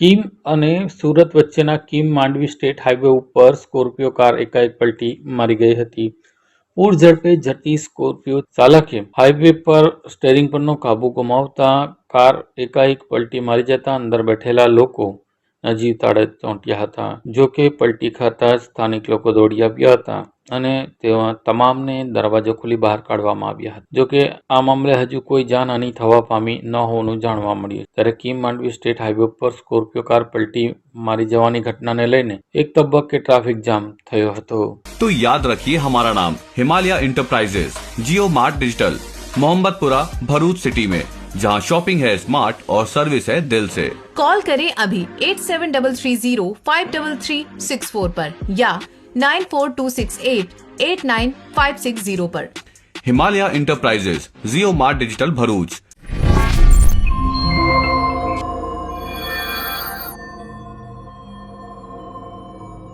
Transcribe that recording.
કીમ અને સુરત વચ્ચેના Kim Mandvi state highway ઉપર સ્કોર્પિયો કાર એકાએક પલટી મારી ગઈ હતી. પૂર ઝડપે જતી સ્કોર્પિયો ચાલકે હાઈવે પર સ્ટેરિંગ પરનો કાબુ ગુમાવતા કાર એકાએક પલટી મારી જતા અંદર બેઠેલા લોકો નજીક તાળે ચોંટ્યા હતા. જો કે પલટી ખાતા સ્થાનિક લોકો દોડી આવ્યા હતા અને તેવા તમામને દરવાજો ખુલી બહાર કાઢવામાં આવ્યા હતા. જોકે આ મામલે હજુ કોઈ જાનહાની થવા પામી ન હોવાનું જાણવા મળ્યું. ત્યારે કિમ માંડવી સ્ટેટ હાઈવે પર સ્કોર્પિયો કાર પલટી મારી જવાની ઘટનાને લઈને એક તબક્કે ટ્રાફિક જામ થયો હતો. તો યાદ રાખીએ હમારા નામ Himalaya enterprises, Jio mart digital, Mohammadpura, Bharuch city મેં जहाँ शॉपिंग है स्मार्ट और सर्विस है दिल से। कॉल करें अभी eight seven double three zero five double three six four आरोप या nine four two six eight eight nine five six zero आरोप Himalaya enterprises Jio mart digital Bharuch